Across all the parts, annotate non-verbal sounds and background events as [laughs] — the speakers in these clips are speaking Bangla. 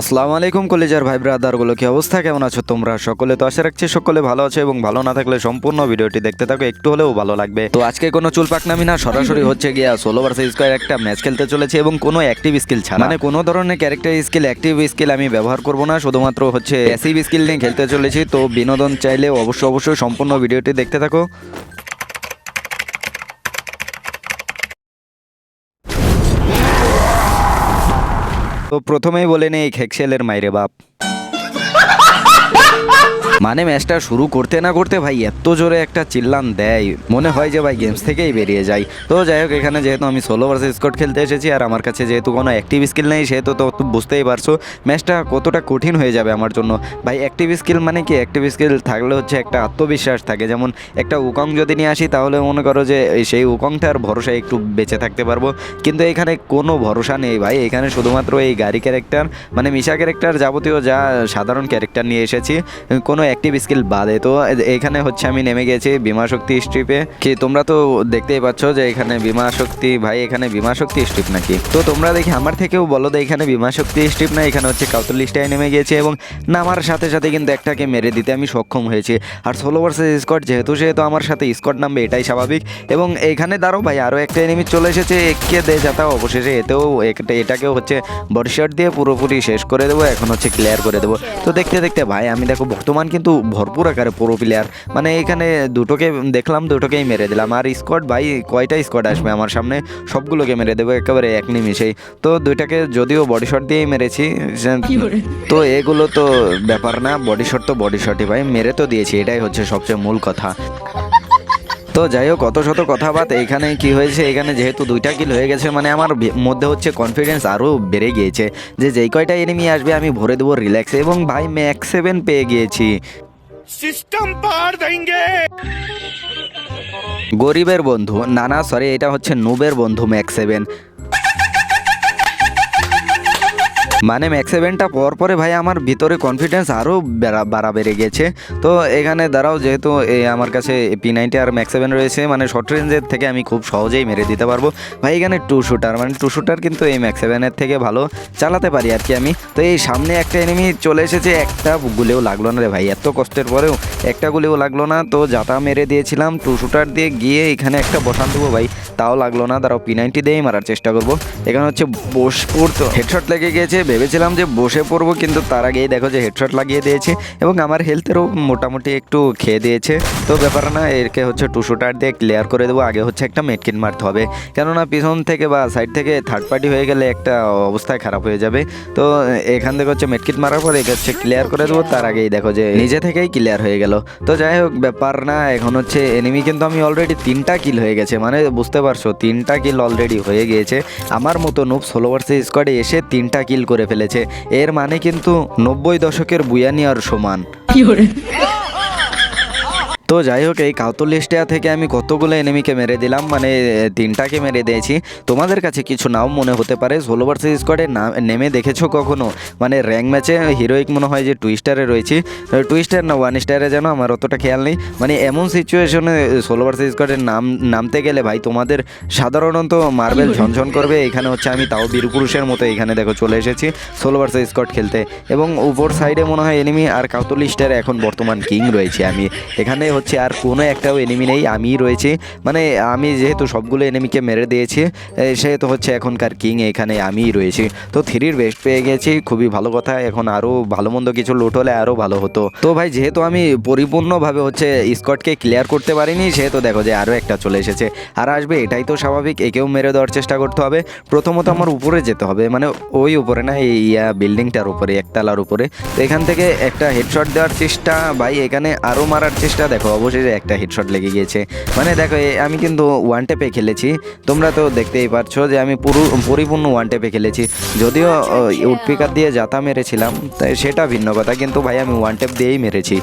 আসসালামু আলাইকুম কলেজার ভাই ব্রাদারগুলো কি অবস্থা? কেমন আছো তোমরা? সকলে তো আশা রাখছি সকলে ভালো আছো এবং ভালো না থাকলে সম্পূর্ণ ভিডিওটি দেখতে থাকো, একটু হলেও ভালো লাগবে। তো আজকে কোনো চুল পাকনামি না, সরাসরি হচ্ছে গিয়া ষোলো ভার্সেস স্কোয়ার একটা ম্যাচ খেলতে চলেছে এবং কোনো অ্যাক্টিভ স্কিল ছাড়া। মানে কোনো ধরনের ক্যারেক্টার স্কিল অ্যাক্টিভ স্কিল আমি ব্যবহার করব না, শুধুমাত্র হচ্ছে প্যাসিভ স্কিল নিয়ে খেলতে চলেছি। তো বিনোদন চাইলে অবশ্যই অবশ্যই সম্পূর্ণ ভিডিওটি দেখতে থাকো। তো প্রথমেই বলে নেই খেকশেলের মাইরে বাপ। [laughs] মানে ম্যাচটা শুরু করতে না করতে ভাই এত জোরে একটা চিল্লান দেয়। মনে হয় যে ভাই গেমস থেকেই বেরিয়ে যায়। তো যাই হোক, এখানে যেহেতু আমি সোলো ভার্সেস স্কট খেলতে এসেছি আর আমার কাছে যেহেতু কোনো অ্যাক্টিভ স্কিল নেই, সেহেতু তো বুঝতেই পারছ, ম্যাচটা কতটা কঠিন হয়ে যাবে আমার জন্য। ভাই অ্যাক্টিভ স্কিল মানে কি? অ্যাক্টিভ স্কিল থাকলে হচ্ছে একটা আত্মবিশ্বাস থাকে। যেমন একটা উকং যদি নিয়ে আসি, তাহলে মনে করো যে সেই উকংটার ভরসায় একটু বেঁচে থাকতে পারব। কিন্তু এখানে কোনো ভরসা নেই ভাই। এখানে শুধুমাত্র এই গাড়ি ক্যারেক্টার মানে মিশা ক্যারেক্টার যাবতীয় যা সাধারণ ক্যারেক্টার নিয়ে এসেছি, কোনো অ্যাক্টিভ স্কিল বাদে। তো এখানে হচ্ছে আমি নেমে গেছি বিমা শক্তি স্ট্রিপে কি তোমরা তো দেখতেই পাচ্ছ যে এখানে বিমা শক্তি, ভাই এখানে বিমা শক্তি স্ট্রিপ নাকি? তো তোমরা দেখি আমার থেকেও বলো তো এখানে বিমা শক্তি স্ট্রিপ না, এখানে হচ্ছে কাউতলিশটায় নেমে গিয়েছে এবং নামার সাথে সাথে কিন্তু একটাকে মেরে দিতে আমি সক্ষম হয়েছি। আর ষোলো ভার্সেস স্কট যেহেতু সেহেতু আমার সাথে স্কট নামবে এটাই স্বাভাবিক। এবং এখানে দাঁড়ো ভাই আরও একটা এনিমি চলে এসেছে, একে দে যাতা অবশেষে এতেও এটাকেও হচ্ছে বডি শট দিয়ে পুরোপুরি শেষ করে দেবো, এখন হচ্ছে ক্লিয়ার করে দেবো। তো দেখতে দেখতে ভাই, আমি দেখো বর্তমান কিন্তু ভরপুর আকারে পুরো প্লেয়ার মানে এখানে দুটোকে দেখলাম দুটোকেই মেরে দিলাম। আর স্কোয়াড ভাই কয়টা স্কোয়াড আসবে আমার সামনে? সবগুলোকে মেরে দেবো একেবারে এক নিমিশেই তো দুইটাকে যদিও বডি শট দিয়েই মেরেছি তো এগুলো তো ব্যাপার না বডি শট তো বডি শটই ভাই। মেরে তো দিয়েছি এটাই হচ্ছে সবচেয়ে মূল কথা। তো যাই হোক কত শত কথা বাদ এখানে কি হয়েছে এখানে যেহেতু দুইটা কিল হয়ে গেছে মানে আমার মধ্যে হচ্ছে কনফিডেন্স আরও বেড়ে গিয়েছে যে যেই কয়টা এনিমি আসবে আমি ভরে দেবো রিল্যাক্স এবং ভাই ম্যাক্স সেভেন পেয়ে গিয়েছি। সিস্টেম পার দেঙ্গে গরিবের বন্ধু না না সরি এটা হচ্ছে নুবের বন্ধু ম্যাক্স সেভেন মানে ম্যাক্স সেভেনটা পর পরে ভাই আমার ভিতরে কনফিডেন্স আরও বাড়া, বেড়ে গেছে। তো এখানে দাঁড়াও, যেহেতু আমার কাছে পি নাইনটি আর ম্যাক্স সেভেন রয়েছে মানে শর্ট রেঞ্জের থেকে আমি খুব সহজেই মেরে দিতে পারব। ভাই এখানে টু শুটার মানে টু শুটার কিন্তু এই ম্যাক্স সেভেনের থেকে ভালো চালাতে পারি আর কি আমি। তো এই সামনে একটা এনিমি চলে এসেছে, একটা গুলেও লাগল না রে ভাই, এত কষ্টের পরেও একটা গুলেও লাগল না। তো যাতা মেরে দিয়েছিলাম টু শুটার দিয়ে, গিয়ে এখানে একটা বসান দেবো ভাই, তাও লাগল না। দাঁড়াও পি নাইনটি দিয়েই মারার চেষ্টা করব। এখানে হচ্ছে বস তো হেডশট লেগে গিয়েছে ভেবেছিলাম যে বসে পড়ব, কিন্তু তার আগেই দেখো যে হেডশট লাগিয়ে দিয়েছে এবং আমার হেলথেরও মোটামুটি একটু খেয়ে দিয়েছে। তো ব্যাপার না, এরকে হচ্ছে টু শুটার দিয়ে ক্লিয়ার করে দেবো, আগে হচ্ছে একটা মেটকিন মারতে হবে। কেননা পিছন থেকে বা সাইড থেকে থার্ড পার্টি হয়ে গেলে একটা অবস্থায় খারাপ হয়ে যাবে। তো এখান থেকে হচ্ছে মেটকিট মারার পর একে হচ্ছে ক্লিয়ার করে দেবো, তার আগেই দেখো যে নিজে থেকেই ক্লিয়ার হয়ে গেল। তো যাই হোক, ব্যাপার না, এখন হচ্ছে এনিমি কিন্তু আমি অলরেডি তিনটা কিল হয়ে গেছে। মানে বুঝতে পারছ, তিনটা কিল অলরেডি হয়ে গিয়েছে। আমার মতো নুব ষোলো ভার্সেস স্কোয়াডে এসে তিনটা কিল করে ফেলেছে। এর মানে কিন্তু নব্বই দশকের বুয়ানি আর সমান। তো যাই হোক, এই কাউতলিস্টিয়া থেকে আমি কতগুলো এনিমিকে মেরে দিলাম মানে তিনটাকে মেরে দিয়েছি। তোমাদের কাছে কিছু নাও মনে হতে পারে ষোলো ভার্সেস স্কোয়াডে নেমে দেখেছ কখনো? মানে র্যাঙ্ক ম্যাচে হিরোইক মনে হয় যে টুইস্টারে রয়েছি। টুইস্টার না ওয়ান স্টারে যেন আমার অতটা খেয়াল নেই। মানে এমন সিচুয়েশনে ষোলো ভার্সেস স্কোয়াডের নাম নামতে গেলে ভাই, তোমাদের সাধারণত মার্বেল ঝনঝন করবে। এখানে হচ্ছে আমি তাও বীরপুরুষের মতো এখানে দেখো চলে এসেছি ষোলো ভার্সেস স্কোয়াড খেলতে। এবং উপর সাইডে মনে হয় এনিমি আর কাউতলিস্টারে এখন বর্তমান কিং রয়েছে আমি। এখানে হচ্ছে আর কোনো একটাও এনিমি নেই, আমিই রয়েছি। মানে আমি যেহেতু সবগুলো এনিমিকে মেরে দিয়েছি সেহেতু হচ্ছে এখনকার কিং এখানে আমিই রয়েছি। তো থ্রির বেস্ট পেয়ে গেছি, খুবই ভালো কথা, এখন আরও ভালো মন্দ কিছু লুট হলে আরও ভালো হতো। তো ভাই, যেহেতু আমি পরিপূর্ণভাবে হচ্ছে স্কটকে ক্লিয়ার করতে পারিনি, সেহেতু দেখো যে আরও একটা চলে এসেছে। আর আসবে, এটাই তো স্বাভাবিক, একেও মেরে দেওয়ার চেষ্টা করতে হবে। প্রথমত আমার উপরে যেতে হবে মানে ওই উপরে না, এই, ইয়া বিল্ডিংটার উপরে, একতলার উপরে। তো এখান থেকে একটা হেডশট দেওয়ার চেষ্টা, ভাই, এখানে আরও মারার চেষ্টা, দেখো। অবশেষে একটা হেডশট লেগে গিয়েছে। মানে দেখো আমি কিন্তু ওয়ান টেপে খেলেছি। তোমরা তো দেখতেই পারছ যে আমি পুরো পরিপূর্ণ ওয়ান টেপে খেলেছি। যদিও উডপিকার দিয়ে যাতা মেরেছিলাম তাই সেটা ভিন্ন কথা। কিন্তু ভাই আমি ওয়ান টেপ দিয়েই মেরেছি।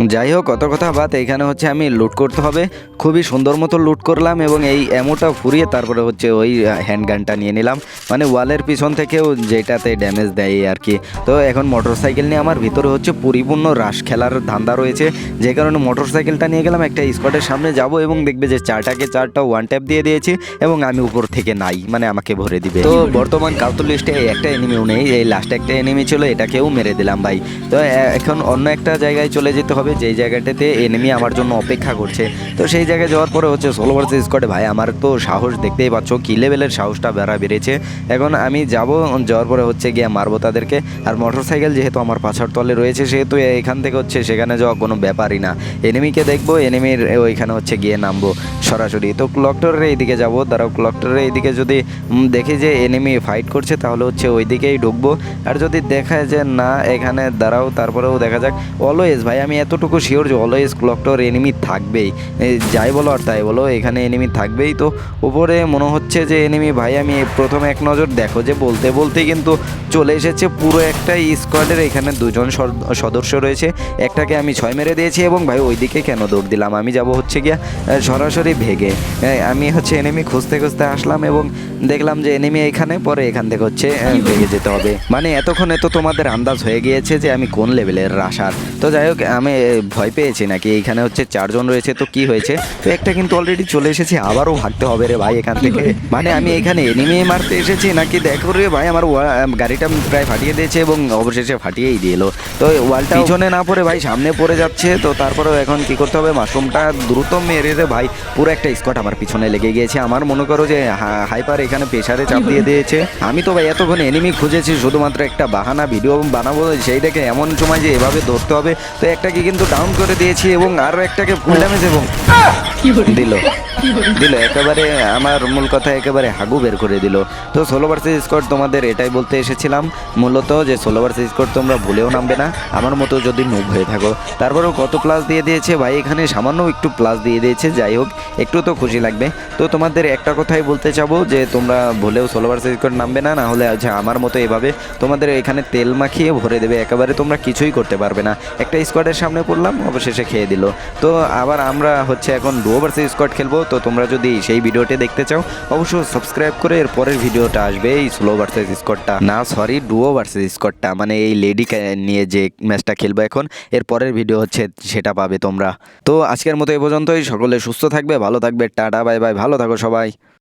যাই হোক কত কথা বাদ এইখানে হচ্ছে আমি লুট করতে হবে। খুবই সুন্দর মতো লুট করলাম এবং এই অ্যামোটা ফুরিয়ে তারপরে হচ্ছে ওই হ্যান্ড গানটা নিয়ে নিলাম। মানে ওয়ালের পিছন থেকেও যেটাতে ড্যামেজ দেয় আর কি তো এখন মোটর সাইকেল নিয়ে আমার ভিতরে হচ্ছে পরিপূর্ণ রাশ খেলার ধান্দা রয়েছে। যে কারণে মোটর সাইকেলটা নিয়ে গেলাম, একটা স্কোয়াডের সামনে যাব এবং দেখবে যে চারটাকে চারটা ওয়ান ট্যাপ দিয়ে দিয়েছি এবং আমি উপর থেকে নাই মানে আমাকে ভরে দিবে। তো বর্তমান কাউতুল লিস্টে একটা এনিমিও নেই, এই লাস্ট একটা এনিমি ছিল, এটাকেও মেরে দিলাম ভাই। তো এখন অন্য একটা জায়গায় চলে যেতে হবে। যেই জায়গাটাতে এনিমি আমার জন্য অপেক্ষা করছে। তো সেই জায়গায় যাওয়ার পরে হচ্ছে ষোলো ভার্সেস স্কোয়াডে ভাই, আমার তো সাহস দেখতেই পাচ্ছ, কি লেভেলের সাহসটা বেড়া বেড়েছে। এখন আমি যাব, যাওয়ার পরে হচ্ছে গিয়ে মারবো তাদেরকে। আর মোটর সাইকেল যেহেতু আমার পাছার তলে রয়েছে, সেহেতু এখান থেকে হচ্ছে সেখানে যাওয়া কোনো ব্যাপারই না। এনিমিকে দেখব এনিমির ওইখানে হচ্ছে গিয়ে নামবো সরাসরি। তো ক্লকটরের এইদিকে যাব, দাঁড়াও ক্লকটরের এইদিকে যদি দেখি যে এনিমি ফাইট করছে, তাহলে হচ্ছে ওই দিকেই ঢুকবো। আর যদি দেখায় যে না, এখানে দাঁড়াও, তারপরেও দেখা যাক। অলওয়েজ ভাই, আমি এতটুকু শিওর যে অলওয়েজ ক্লকটর এনিমি থাকবেই। যাই বলো আর তাই বলো, এখানে এনিমি থাকবেই তো। উপরে মনে হচ্ছে যে এনিমি ভাই, আমি প্রথমে এক নজর দেখো যে বলতে বলতে কিন্তু চলে এসেছে পুরো একটা স্কোয়াডের এখানে দুজন সদ- সদস্য রয়েছে। একটাকে আমি ছয় মেরে দিয়েছি এবং ভাই, ওইদিকে কেন দৌড় দিলাম? আমি যাব হচ্ছে গিয়া সরাসরি ভেগে। আমি হচ্ছে এনিমি খুঁজতে খুঁজতে আসলাম এবং দেখলাম যে এনিমি এখানে। পরে এখান থেকে হচ্ছে ভেগে যেতে হবে। মানে এতক্ষণে তো তোমাদের আন্দাজ হয়ে গিয়েছে যে আমি কোন লেভেলের রাশার তো যাই হোক, আমি ভয় পেয়েছি নাকি এইখানে হচ্ছে চারজন রয়েছে, তো কি হয়েছে? তো একটা কিন্তু অলরেডি চলে এসেছে, আবারও ভাগতে হবে রে ভাই এখান থেকে। মানে আমি এখানে এনিমি মারতে এসেছি নাকি দেখো রে ভাই, আমার গাড়িটা প্রায় ফাটিয়ে দিয়েছে এবং অবশেষে ফাটিয়েই দিল তো ওয়ালটা পিছনে না পড়ে ভাই, সামনে পড়ে যাচ্ছে, তো তারপরেও এখন কি করতে হবে? মাশরুমটা দ্রুত মেরে রে ভাই। পুরো একটা স্কোয়াড আমার পিছনে লেগে গিয়েছে। আমার মনে করো যে হাইপার এখানে প্রেশারে চাপ দিয়ে দিয়েছে। আমি তো ভাই এতক্ষণ এনিমি খুঁজেছি, শুধুমাত্র একটা বাহানা ভিডিও বানাবো, সেই দেখে এমন সময় যে এভাবে ধরতে হবে তো একটাকে কিন্তু ডাউন করে দিয়েছি এবং আরও একটাকে ফুল ড্যামেজ এবং দিল। দিল, একেবারে আমার মূল কথা একেবারে হাগু বের করে দিল। তো ষোলো ভার্সেস স্কোয়াড তোমাদের এটাই বলতে এসেছিলাম, মূলত যে ষোলো ভার্সেস স্কোয়াড তোমরা ভুলেও নামবে না, আমার মতো যদি মুভ হয়ে থাকো। তারপরেও কত প্লাস দিয়ে দিয়েছে? ভাই, এখানে সামান্য একটু প্লাস দিয়ে দিয়েছে, যাই হোক, একটু তো খুশি লাগবে। তো তোমাদের একটা কথাই বলতে চাবো, যে তোমরা ভুলেও ষোলো ভার্সেস স্কোয়াড নামবে না না হলে আছে আমার মতো এভাবে তোমাদের এখানে তেল মাখিয়ে ভরে দেবে, একেবারে তোমরা কিছুই করতে পারবে না। একটা স্কোয়াডের সামনে পড়লাম, অবশেষে খেয়ে দিল। তো আবার আমরা হচ্ছে এখন ডুয়ো ভার্সেস স্কোয়াড খেলব, তো তোমরা যদি সেই ভিডিওটি দেখতে চাও, অবশ্যই সাবস্ক্রাইব করে এর পরের ভিডিওটা আসবে এই স্লো ভার্সেস স্কোয়াডটা না সরি ডুও ভার্সেস স্কোয়াডটা মানে এই লেডি নিয়ে যে ম্যাচটা খেলব এখন, এর পরের ভিডিও হচ্ছে সেটা পাবে তোমরা। তো আজকের মতো এ পর্যন্তই। সকলে সুস্থ থাকবে, ভালো থাকবে, টাটা, বাই বাই, ভালো থাকো সবাই।